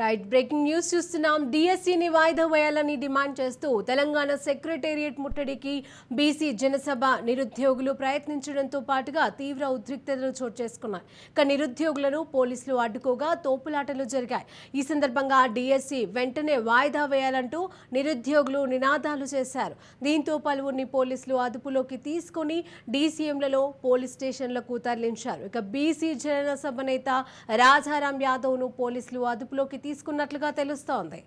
Right breaking news చూస్తున్నాం. డిఎస్సిని వాయిదా వేయాలని డిమాండ్ చేస్తూ తెలంగాణ సెక్రటేరియట్ ముట్టడికి బీసీ జనసభ నిరుద్యోగులు ప్రయత్నించడంతో పాటుగా తీవ్ర ఉద్రిక్తతలు చోటు చేసుకున్నాయి. ఇక నిరుద్యోగులను పోలీసులు అడ్డుకోగా తోపులాటలు జరిగాయి. ఈ సందర్భంగా డిఎస్సి వెంటనే వాయిదా వేయాలంటూ నిరుద్యోగులు నినాదాలు చేశారు. దీంతో పలువురిని పోలీసులు అదుపులోకి తీసుకుని డీసీఎంలలో పోలీస్ స్టేషన్లకు తరలించారు. ఇక బీసీ జనసభ నేత రాజారాం యాదవ్ను పోలీసులు అదుపులోకి తీసుకున్నట్లుగా తెలుస్తోంది.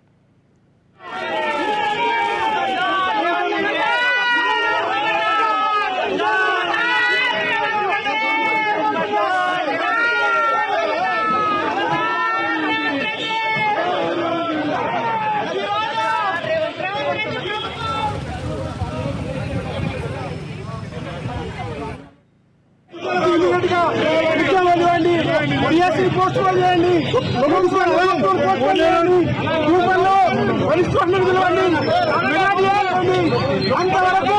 ఇమీడియట్గా డిఎస్సీ పోస్టులు చేయండి. చేయండి. రూపంలో పరిష్కరణ పిలవండి అంతవరకు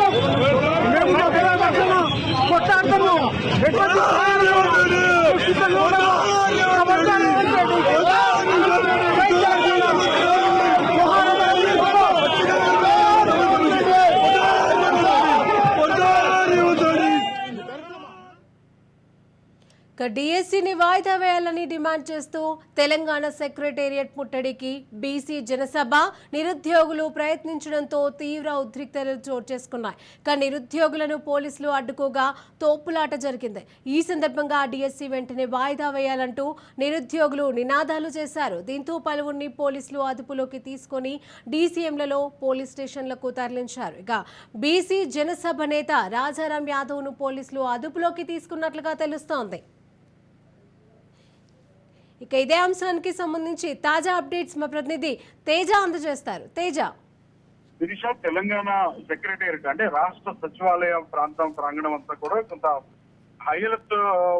మేము కొట్టాడుతున్నాం ఎటువంటి ఇక డిఎస్సిని వాయిదా వేయాలని డిమాండ్ చేస్తూ తెలంగాణ సెక్రటేరియట్ ముట్టడికి బీసీ జనసభ నిరుద్యోగులు ప్రయత్నించడంతో తీవ్ర ఉద్రిక్తలు చోటు చేసుకున్నాయి. ఇక నిరుద్యోగులను పోలీసులు అడ్డుకోగా తోపులాట జరిగింది. ఈ సందర్భంగా డిఎస్సి వెంటనే వాయిదా వేయాలంటూ నిరుద్యోగులు నినాదాలు చేశారు. దీంతో పలువురిని పోలీసులు అదుపులోకి తీసుకొని డీసీఎంలలో పోలీస్ స్టేషన్లకు తరలించారు. ఇక బీసీ జనసభ నేత రాజారాం యాదవ్ను పోలీసులు అదుపులోకి తీసుకున్నట్లుగా తెలుస్తోంది. ఇక ఇదే అంశానికి సంబంధించి తాజా అప్డేట్స్ మా ప్రతినిధి తేజ అందజేస్తారు. తేజ. దిశ తెలంగాణ సెక్రటేరియట్ అంటే రాష్ట్ర సచివాలయ ప్రాంతం ప్రాంగణం అంతా కూడా కొంత హైలైట్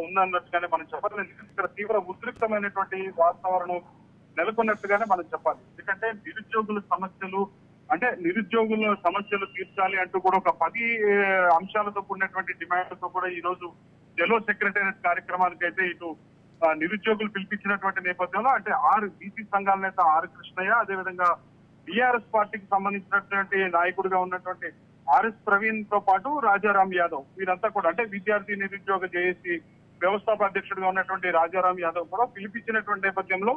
ఉందన్నట్టుగానే మనం చెప్పాలి. ఇక్కడ తీవ్ర ఉద్రిక్తమైనటువంటి వాతావరణం నెలకొన్నట్టుగానే మనం చెప్పాలి. ఎందుకంటే నిరుద్యోగుల సమస్యలు అంటే నిరుద్యోగుల సమస్యలు తీర్చాలి అంటూ కూడా ఒక పది అంశాలతో కూడినటువంటి డిమాండ్లతో కూడా ఈ రోజు జలో సెక్రటేరియట్ కార్యక్రమానికి అయితే ఇటు నిరుద్యోగులు పిలిపించినటువంటి నేపథ్యంలో అంటే ఆరు బీసీ సంఘాల నేత ఆర్ కృష్ణయ్య అదేవిధంగా బీఆర్ఎస్ పార్టీకి సంబంధించినటువంటి నాయకుడిగా ఉన్నటువంటి ఆర్ఎస్ ప్రవీణ్తో పాటు రాజారాం యాదవ్. వీరంతా కూడా అంటే విద్యార్థి నిరుద్యోగ జేఏసీ వ్యవస్థాప అధ్యక్షుడిగా ఉన్నటువంటి రాజారాం యాదవ్ కూడా పిలిపించినటువంటి నేపథ్యంలో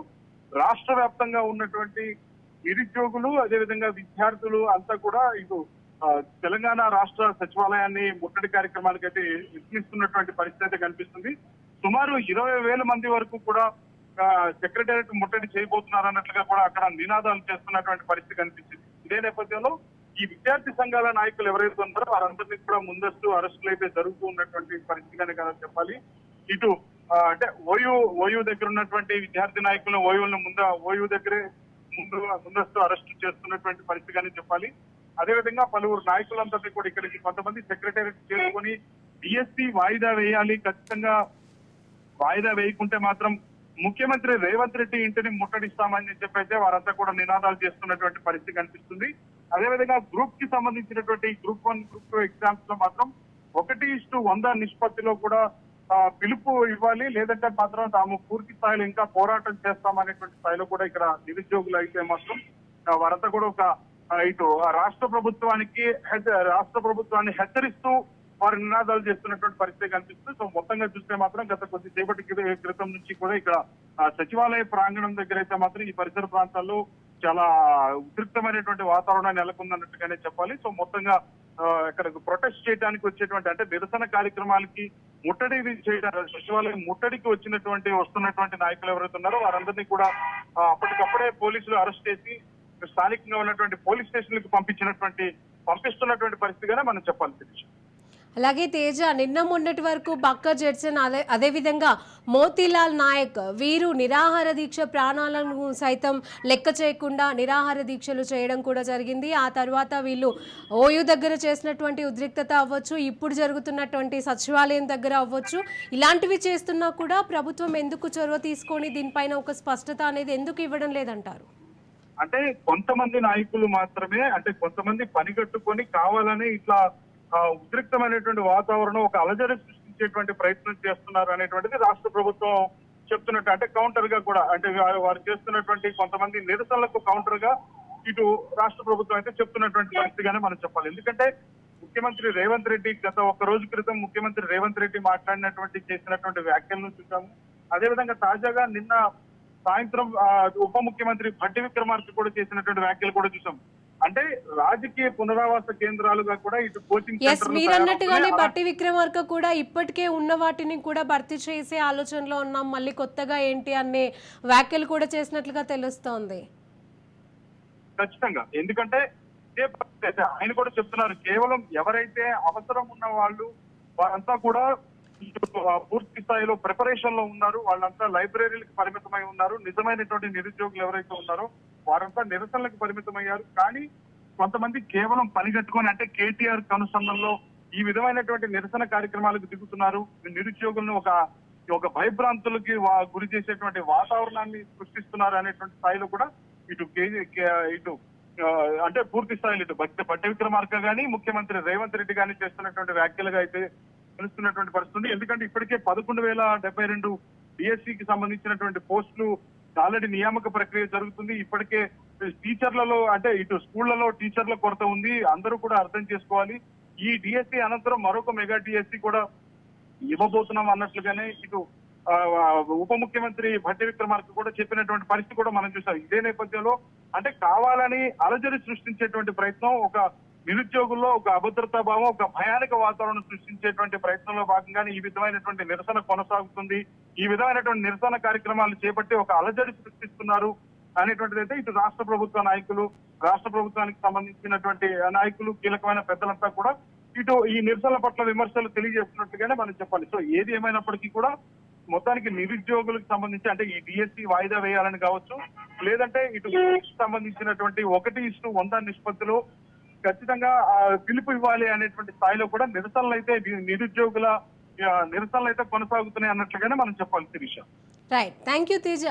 రాష్ట్ర వ్యాప్తంగా ఉన్నటువంటి నిరుద్యోగులు అదేవిధంగా విద్యార్థులు అంతా కూడా ఇటు తెలంగాణ రాష్ట్ర సచివాలయాన్ని ముట్టడి కార్యక్రమానికి అయితే పరిస్థితి అయితే కనిపిస్తుంది. సుమారు ఇరవై వేల మంది వరకు కూడా సెక్రటేరియట్ ముట్టడి చేయబోతున్నారు అన్నట్లుగా కూడా అక్కడ నినాదాలు చేస్తున్నటువంటి పరిస్థితి కనిపించింది ఇదే నేపథ్యంలో ఈ విద్యార్థి సంఘాల నాయకులు ఎవరైతే ఉన్నారో వారందరినీ కూడా ముందస్తు అరెస్టులు అయితే జరుగుతూ ఉన్నటువంటి పరిస్థితిగానే కదా చెప్పాలి? ఇటు అంటే ఓయూ ఓయూ దగ్గర ఉన్నటువంటి విద్యార్థి నాయకులను ఓయూలను ముందు ఓయూ దగ్గరే ముందు ముందస్తు అరెస్ట్ చేస్తున్నటువంటి పరిస్థితిగానే చెప్పాలి. అదేవిధంగా పలువురు నాయకులందరినీ కూడా ఇక్కడికి కొంతమంది సెక్రటేరియట్ చేసుకొని డిఎస్పీ వాయిదా వేయాలి ఖచ్చితంగా వాయిదా వేయకుంటే మాత్రం ముఖ్యమంత్రి రేవంత్ రెడ్డి ఇంటిని ముట్టడిస్తామని చెప్పైతే వారంతా కూడా నినాదాలు చేస్తున్నటువంటి పరిస్థితి కనిపిస్తుంది. అదేవిధంగా గ్రూప్కి సంబంధించినటువంటి గ్రూప్ వన్ గ్రూప్ టూ ఎగ్జామ్స్లో మాత్రం ఒకటి ఇష్టు వంద నిష్పత్తిలో కూడా పిలుపు ఇవ్వాలి. లేదంటే మాత్రం తాము పూర్తి స్థాయిలో ఇంకా పోరాటం చేస్తామనేటువంటి స్థాయిలో కూడా ఇక్కడ నిరుద్యోగులు అయితే మాత్రం ఆ, వారంతా కూడా ఒక ఇటు రాష్ట్ర ప్రభుత్వానికి హెచ్చ- రాష్ట్ర ప్రభుత్వాన్ని హెచ్చరిస్తూ వారు నినాదాలు చేస్తున్నటువంటి పరిస్థితి కనిపిస్తుంది. సో మొత్తంగా చూస్తే మాత్రం గత కొద్దిసేపటి సేపటి క్రితం నుంచి కూడా ఇక్కడ సచివాలయ ప్రాంగణం దగ్గర అయితే మాత్రం ఈ పరిసర ప్రాంతాల్లో చాలా ఉద్రిక్తమైనటువంటి వాతావరణం నెలకొందన్నట్టుగానే చెప్పాలి. సో మొత్తంగా ఇక్కడ ప్రొటెస్ట్ చేయడానికి వచ్చేటువంటి అంటే నిరసన కార్యక్రమాలకి ముట్టడి చేయడానికి సచివాలయం ముట్టడికి వచ్చినటువంటి వస్తున్నటువంటి నాయకులు ఎవరైతే ఉన్నారో వారందరినీ కూడా అప్పటికప్పుడే పోలీసులు అరెస్ట్ చేసి స్థానికంగా ఉన్నటువంటి పోలీస్ స్టేషన్లకు పంపించినటువంటి పంపిస్తున్నటువంటి పరిస్థితిగానే మనం చెప్పాలి తెలుసు అలాగే తేజ నిన్న మొన్నటి వరకు బక్క జడ్సన్ అదే అదేవిధంగా మోతీలాల్ నాయక్ వీరు నిరాహార దీక్ష ప్రాణాలను సైతం లెక్క చేయకుండా నిరాహార దీక్షలు చేయడం కూడా జరిగింది. ఆ తర్వాత వీళ్ళు ఓయూ దగ్గర చేసినటువంటి ఉద్రిక్తత అవ్వచ్చు ఇప్పుడు జరుగుతున్నటువంటి సచివాలయం దగ్గర అవ్వచ్చు. ఇలాంటివి చేస్తున్నా కూడా ప్రభుత్వం ఎందుకు చొరవ తీసుకొని దీనిపైన ఒక స్పష్టత అనేది ఎందుకు ఇవ్వడం లేదంటారు? అంటే కొంతమంది నాయకులు మాత్రమే అంటే కొంతమంది పనిగట్టుకొని కావాలని ఇట్లా ఉద్రిక్తమైనటువంటి వాతావరణం ఒక అలజడి సృష్టించేటువంటి ప్రయత్నం చేస్తున్నారు అనేటువంటిది రాష్ట్ర ప్రభుత్వం చెప్తున్నట్టు అంటే కౌంటర్గా కూడా అంటే వారు వారు చేస్తున్నటువంటి కొంతమంది నిరసనలకు కౌంటర్గా ఇటు రాష్ట్ర ప్రభుత్వం అయితే చెప్తున్నటువంటి పరిస్థితిగానే మనం చెప్పాలి. ఎందుకంటే ముఖ్యమంత్రి రేవంత్ రెడ్డి గత ఒక రోజు క్రితం ముఖ్యమంత్రి రేవంత్ రెడ్డి మాట్లాడినటువంటి చేసినటువంటి వ్యాఖ్యలను చూసాము అదేవిధంగా తాజాగా నిన్న సాయంత్రం ఉప ముఖ్యమంత్రి భట్టి విక్రమార్క కూడా చేసినటువంటి వ్యాఖ్యలు కూడా చూసాం అంటే రాజకీయ పునరావాస కేంద్రాలుగా కూడా ఇటు కోచింగ్ ఎస్ మీరు అన్నట్టుగానే బట్టి విక్రమార్క కూడా ఇప్పటికే ఉన్న వాటిని కూడా భర్తీ చేసే ఆలోచనలో ఉన్నాం. మళ్ళీ కొత్తగా ఏంటి అనే వ్యాఖ్యలు కూడా చేసినట్లుగా తెలుస్తోంది. ఖచ్చితంగా. ఎందుకంటే ఆయన కూడా చెప్తున్నారు కేవలం ఎవరైతే అవసరం ఉన్న వాళ్ళు వారంతా కూడా పూర్తి స్థాయిలో ప్రిపరేషన్లో ఉన్నారు. వాళ్ళంతా లైబ్రరీలకు పరిమితమై ఉన్నారు. నిజమైనటువంటి నిరుద్యోగులు ఎవరైతే ఉన్నారో వారంతా నిరసనలకు పరిమితమయ్యారు. కానీ కొంతమంది కేవలం పని కట్టుకొని అంటే కేటీఆర్ కనుసంధంలో ఈ విధమైనటువంటి నిరసన కార్యక్రమాలకు దిగుతున్నారు. నిరుద్యోగులను ఒక ఒక భయభ్రాంతులకి గురి చేసేటువంటి వాతావరణాన్ని సృష్టిస్తున్నారు అనేటువంటి స్థాయిలో కూడా ఇటు కేజీ ఇటు అంటే పూర్తి స్థాయిలో ఇటు భక్తి పట్ట విక్రమార్క గాని ముఖ్యమంత్రి రేవంత్ రెడ్డి గాని చేస్తున్నటువంటి వ్యాఖ్యలుగా అయితే తెలుస్తున్నటువంటి పరిస్థితి ఎందుకంటే ఇప్పటికే పదకొండు వేల డెబ్బై రెండు డిఎస్సికి సంబంధించినటువంటి పోస్టులు ఆల్రెడీ నియామక ప్రక్రియ జరుగుతుంది. ఇప్పటికే టీచర్లలో అంటే ఇటు స్కూళ్ళలో టీచర్ల కొరత ఉంది. అందరూ కూడా అర్థం చేసుకోవాలి. ఈ డిఎస్సి అనంతరం మరొక మెగా డిఎస్సి కూడా ఇవ్వబోతున్నాం అన్నట్లుగానే ఇటు ఉప ముఖ్యమంత్రి భట్టి విక్రమార్క కూడా చెప్పినటువంటి పరిస్థితి కూడా మనం చూసాం. ఇదే నేపథ్యంలో అంటే కావాలని అలజడి సృష్టించేటువంటి ప్రయత్నం ఒక నిరుద్యోగుల్లో ఒక అభద్రతా భావం ఒక భయానక వాతావరణం సృష్టించేటువంటి ప్రయత్నంలో భాగంగానే ఈ విధమైనటువంటి నిరసన కొనసాగుతుంది. ఈ విధమైనటువంటి నిరసన కార్యక్రమాలు చేపట్టి ఒక అలజడి సృష్టిస్తున్నారు అనేటువంటిది అయితే ఇటు రాష్ట్ర ప్రభుత్వ నాయకులు రాష్ట్ర ప్రభుత్వానికి సంబంధించినటువంటి నాయకులు కీలకమైన పెద్దలంతా కూడా ఇటు ఈ నిరసనల పట్ల విమర్శలు తెలియజేస్తున్నట్టుగానే మనం చెప్పాలి. సో ఏది ఏమైనప్పటికీ కూడా మొత్తానికి నిరుద్యోగులకు సంబంధించి అంటే ఈ డిఎస్సి వాయిదా వేయాలని కావచ్చు లేదంటే ఇటు సంబంధించినటువంటి ఒకటి ఇష్టు వంద నిష్పత్తిలో ఖచ్చితంగా పిలుపు ఇవ్వాలి అనేటువంటి స్థాయిలో కూడా నిరసనలు అయితే నిరుద్యోగుల నిరసనలు అయితే కొనసాగుతున్నాయి అన్నట్లుగానే మనం చెప్పాలి Sirisha. Right thank you Teja